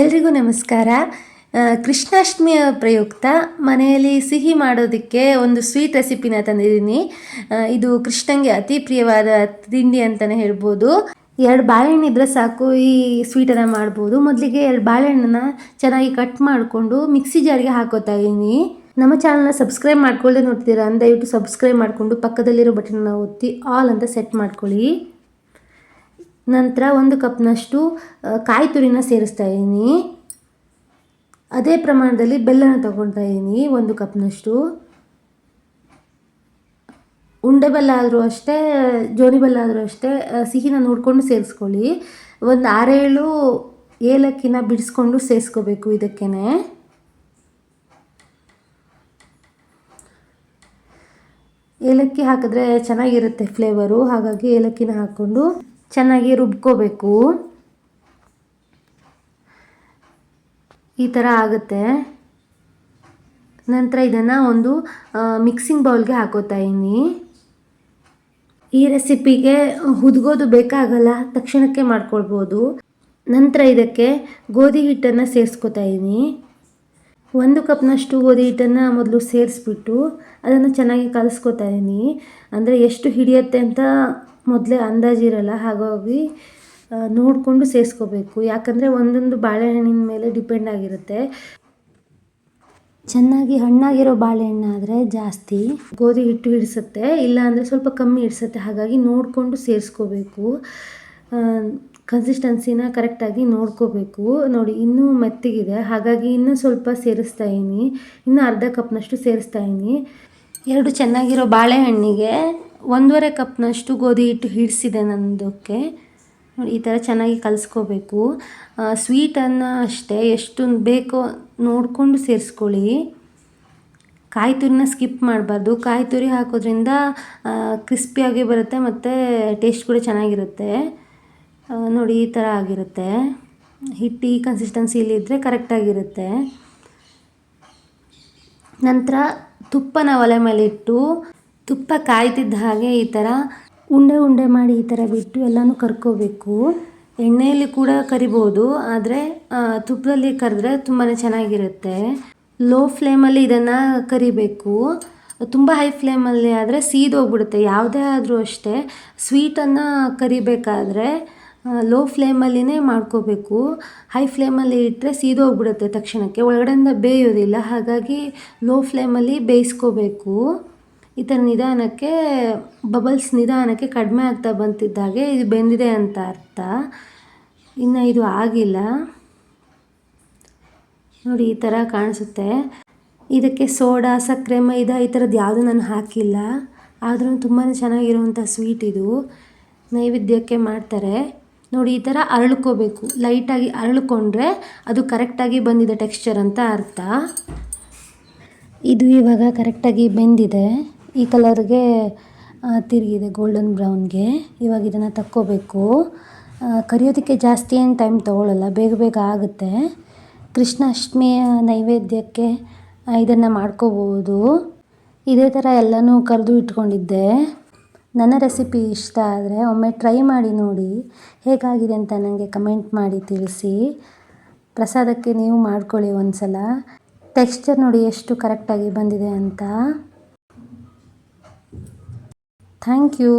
ಎಲ್ರಿಗೂ ನಮಸ್ಕಾರ. ಕೃಷ್ಣಾಷ್ಟಮಿ ಕೃಷ್ಣಾಷ್ಟಮಿಯ ಪ್ರಯುಕ್ತ ಮನೆಯಲ್ಲಿ ಸಿಹಿ ಮಾಡೋದಕ್ಕೆ ಒಂದು ಸ್ವೀಟ್ ರೆಸಿಪಿನ ತಂದಿದ್ದೀನಿ. ಇದು ಕೃಷ್ಣಂಗೆ ಅತಿ ಪ್ರಿಯವಾದ ತಿಂಡಿ ಅಂತಲೇ ಹೇಳ್ಬೋದು. ಎರಡು ಬಾಳೆಹಣ್ಣು ಇದ್ರೆ ಸಾಕು ಈ ಸ್ವೀಟನ್ನು ಮಾಡ್ಬೋದು. ಮೊದಲಿಗೆ ಎರಡು ಬಾಳೆಹಣ್ಣನ್ನ ಚೆನ್ನಾಗಿ ಕಟ್ ಮಾಡಿಕೊಂಡು ಮಿಕ್ಸಿ ಜಾರಿಗೆ ಹಾಕೋತಾ ಇದ್ದೀನಿ. ನಮ್ಮ ಚಾನಲ್ನ ಸಬ್ಸ್ಕ್ರೈಬ್ ಮಾಡ್ಕೊಳ್ಳದೆ ನೋಡ್ತೀರಾ ದಯವಿಟ್ಟು ಸಬ್ಸ್ಕ್ರೈಬ್ ಮಾಡಿಕೊಂಡು ಪಕ್ಕದಲ್ಲಿರೋ ಬಟನ್ನ ಒತ್ತಿ ಆಲ್ ಅಂತ ಸೆಟ್ ಮಾಡ್ಕೊಳ್ಳಿ. ನಂತರ ಒಂದು ಕಪ್ನಷ್ಟು ಕಾಯಿ ತುರಿನ ಸೇರಿಸ್ತಾ ಇದ್ದೀನಿ. ಅದೇ ಪ್ರಮಾಣದಲ್ಲಿ ಬೆಲ್ಲನ ತಗೊಳ್ತಾ ಇದ್ದೀನಿ, ಒಂದು ಕಪ್ನಷ್ಟು. ಉಂಡೆ ಬೆಲ್ಲ ಆದರೂ ಅಷ್ಟೇ, ಜೋನಿ ಬೆಲ್ಲ ಆದರೂ ಅಷ್ಟೇ ಸಿಹಿನ ನೋಡಿಕೊಂಡು ಸೇರಿಸ್ಕೊಳ್ಳಿ. ಒಂದು ಆರೇಳು ಏಲಕ್ಕಿನ ಬಿಡಿಸ್ಕೊಂಡು ಸೇರಿಸ್ಕೋಬೇಕು ಇದಕ್ಕೇ ಏಲಕ್ಕಿ ಹಾಕಿದ್ರೆ ಚೆನ್ನಾಗಿರುತ್ತೆ ಫ್ಲೇವರು ಹಾಗಾಗಿ ಏಲಕ್ಕಿನ ಹಾಕ್ಕೊಂಡು ಚೆನ್ನಾಗಿ ರುಬ್ಕೋಬೇಕು. ಈ ಥರ ಆಗುತ್ತೆ. ನಂತರ ಇದನ್ನು ಒಂದು ಮಿಕ್ಸಿಂಗ್ ಬೌಲ್ಗೆ ಹಾಕೋತಾ ಇದ್ದೀನಿ. ಈ ರೆಸಿಪಿಗೆ ಹುದ್ಗೋದು ಬೇಕಾಗಲ್ಲ, ತಕ್ಷಣಕ್ಕೆ ಮಾಡ್ಕೊಳ್ಬೋದು. ನಂತರ ಇದಕ್ಕೆ ಗೋಧಿ ಹಿಟ್ಟನ್ನು ಸೇರಿಸ್ಕೊತಾ ಇದ್ದೀನಿ. ಒಂದು ಕಪ್ನಷ್ಟು ಗೋಧಿ ಹಿಟ್ಟನ್ನು ಮೊದಲು ಸೇರಿಸ್ಬಿಟ್ಟು ಅದನ್ನು ಚೆನ್ನಾಗಿ ಕಲಿಸ್ಕೊತಾ ಇದ್ದೀನಿ. ಅಂದರೆ ಎಷ್ಟು ಹಿಡಿಯುತ್ತೆ ಅಂತ ಮೊದಲೇ ಅಂದಾಜಿರಲ್ಲ ಹಾಗಾಗಿ ನೋಡಿಕೊಂಡು ಸೇರಿಸ್ಕೋಬೇಕು. ಯಾಕಂದರೆ ಒಂದೊಂದು ಬಾಳೆಹಣ್ಣಿನ ಮೇಲೆ ಡಿಪೆಂಡ್ ಆಗಿರುತ್ತೆ. ಚೆನ್ನಾಗಿ ಹಣ್ಣಾಗಿರೋ ಬಾಳೆಹಣ್ಣಾದರೆ ಜಾಸ್ತಿ ಗೋಧಿ ಹಿಟ್ಟು ಹಿಡಿಸುತ್ತೆ ಇಲ್ಲ ಅಂದರೆ ಸ್ವಲ್ಪ ಕಮ್ಮಿ ಹಿಡಿಸುತ್ತೆ, ಹಾಗಾಗಿ ನೋಡಿಕೊಂಡು ಸೇರಿಸ್ಕೋಬೇಕು. ಕನ್ಸಿಸ್ಟೆನ್ಸಿನ ಕರೆಕ್ಟಾಗಿ ನೋಡ್ಕೋಬೇಕು. ನೋಡಿ, ಇನ್ನೂ ಮೆತ್ತಗಿದೆ, ಹಾಗಾಗಿ ಇನ್ನೂ ಸ್ವಲ್ಪ ಸೇರಿಸ್ತಾ ಇದ್ದೀನಿ ಇನ್ನೂ ಅರ್ಧ ಕಪ್ನಷ್ಟು ಸೇರಿಸ್ತಾ ಇದ್ದೀನಿ ಎರಡು ಚೆನ್ನಾಗಿರೋ ಬಾಳೆಹಣ್ಣಿಗೆ ಒಂದೂವರೆ ಕಪ್ನಷ್ಟು ಗೋಧಿ ಹಿಟ್ಟು ಹಿಡಿಸಿದೆ ನನ್ನದಕ್ಕೆ ನೋಡಿ, ಈ ಥರ ಚೆನ್ನಾಗಿ ಕಲಿಸ್ಕೋಬೇಕು. ಸ್ವೀಟನ್ನು ಅಷ್ಟೇ ಎಷ್ಟು ಬೇಕೋ ನೋಡಿಕೊಂಡು ಸೇರಿಸ್ಕೊಳ್ಳಿ. ಕಾಯಿ ತುರಿನ ಸ್ಕಿಪ್ ಮಾಡಬಾರ್ದು. ಕಾಯಿ ತುರಿ ಹಾಕೋದ್ರಿಂದ ಕ್ರಿಸ್ಪಿಯಾಗಿ ಬರುತ್ತೆ ಮತ್ತು ಟೇಸ್ಟ್ ಕೂಡ ಚೆನ್ನಾಗಿರುತ್ತೆ. ನೋಡಿ, ಈ ಥರ ಆಗಿರುತ್ತೆ. ಹಿಟ್ಟು ಈ ಕನ್ಸಿಸ್ಟೆನ್ಸಿಲಿದ್ದರೆ ಕರೆಕ್ಟಾಗಿರುತ್ತೆ ನಂತರ ತುಪ್ಪನ ಒಲೆ ಮೇಲೆ ಇಟ್ಟು ತುಪ್ಪ ಕಾಯ್ತಿದ್ದ ಹಾಗೆ ಈ ಥರ ಉಂಡೆ ಉಂಡೆ ಮಾಡಿ ಈ ಥರ ಬಿಟ್ಟು ಎಲ್ಲನೂ ಕರ್ಕೋಬೇಕು. ಎಣ್ಣೆಯಲ್ಲಿ ಕೂಡ ಕರಿಬೋದು, ಆದರೆ ತುಪ್ಪದಲ್ಲಿ ಕರೆದ್ರೆ ತುಂಬಾ ಚೆನ್ನಾಗಿರುತ್ತೆ. ಲೋ ಫ್ಲೇಮಲ್ಲಿ ಇದನ್ನು ಕರಿಬೇಕು. ತುಂಬ ಹೈ ಫ್ಲೇಮಲ್ಲಿ ಆದರೆ ಸೀದೋಗ್ಬಿಡುತ್ತೆ, ಯಾವುದೇ ಆದರೂ ಅಷ್ಟೇ. ಸ್ವೀಟನ್ನು ಕರಿಬೇಕಾದ್ರೆ ಲೋ ಫ್ಲೇಮಲ್ಲಿನೇ ಮಾಡ್ಕೋಬೇಕು. ಹೈ ಫ್ಲೇಮಲ್ಲಿ ಇಟ್ಟರೆ ಸೀದೋಗ್ಬಿಡುತ್ತೆ ತಕ್ಷಣಕ್ಕೆ. ಒಳಗಡೆಯಿಂದ ಬೇಯೋದಿಲ್ಲ. ಹಾಗಾಗಿ ಲೋ ಫ್ಲೇಮಲ್ಲಿ ಬೇಯಿಸ್ಕೋಬೇಕು. ಈ ಥರ ನಿಧಾನಕ್ಕೆ ಬಬಲ್ಸ್ ನಿಧಾನಕ್ಕೆ ಕಡಿಮೆ ಆಗ್ತಾ ಬಂತಿದ್ದಾಗೆ ಇದು ಬೆಂದಿದೆ ಅಂತ ಅರ್ಥ. ಇನ್ನು ಇದು ಆಗಿಲ್ಲ. ನೋಡಿ ಈ ಥರ ಕಾಣಿಸುತ್ತೆ. ಇದಕ್ಕೆ ಸೋಡಾ, ಸಕ್ಕರೆ, ಮೈದಾ ಈ ಥರದ್ದು ಯಾವುದೂ ನಾನು ಹಾಕಿಲ್ಲ. ಆದರೂ ತುಂಬಾ ಚೆನ್ನಾಗಿರುವಂಥ ಸ್ವೀಟ್ ಇದು. ನೈವೇದ್ಯಕ್ಕೆ ಮಾಡ್ತಾರೆ. ನೋಡಿ, ಈ ಥರ ಅರಳ್ಕೋಬೇಕು. ಲೈಟಾಗಿ ಅರಳ್ಕೊಂಡ್ರೆ ಅದು ಕರೆಕ್ಟಾಗಿ ಬಂದಿದೆ ಟೆಕ್ಸ್ಚರ್ ಅಂತ ಅರ್ಥ. ಇದು ಇವಾಗ ಕರೆಕ್ಟಾಗಿ ಬೆಂದಿದೆ. ಈ ಕಲರ್ಗೆ ತಿರುಗಿದೆ ಗೋಲ್ಡನ್ ಬ್ರೌನ್ಗೆ ಇವಾಗ ಇದನ್ನು ತಕ್ಕೋಬೇಕು. ಕರಿಯೋದಕ್ಕೆ ಜಾಸ್ತಿ ಏನು ಟೈಮ್ ತೊಗೊಳ್ಳಲ್ಲ ಬೇಗ ಬೇಗ ಆಗುತ್ತೆ. ಕೃಷ್ಣಾಷ್ಟಮಿಯ ನೈವೇದ್ಯಕ್ಕೆ ಇದನ್ನು ಮಾಡ್ಕೋಬೋದು. ಇದೇ ಥರ ಎಲ್ಲನೂ ಕರೆದು ಇಟ್ಕೊಂಡಿದ್ದೆ. ನನ್ನ ರೆಸಿಪಿ ಇಷ್ಟ ಆದರೆ ಒಮ್ಮೆ ಟ್ರೈ ಮಾಡಿ ನೋಡಿ ಹೇಗಾಗಿದೆ ಅಂತ ನನಗೆ ಕಮೆಂಟ್ ಮಾಡಿ ತಿಳಿಸಿ. ಪ್ರಸಾದಕ್ಕೆ ನೀವು ಮಾಡ್ಕೊಳ್ಳಿ ಒಂದು ಸಲ ಟೆಕ್ಸ್ಚರ್ ನೋಡಿ ಎಷ್ಟು ಕರೆಕ್ಟಾಗಿ ಬಂದಿದೆ ಅಂತ. Thank you.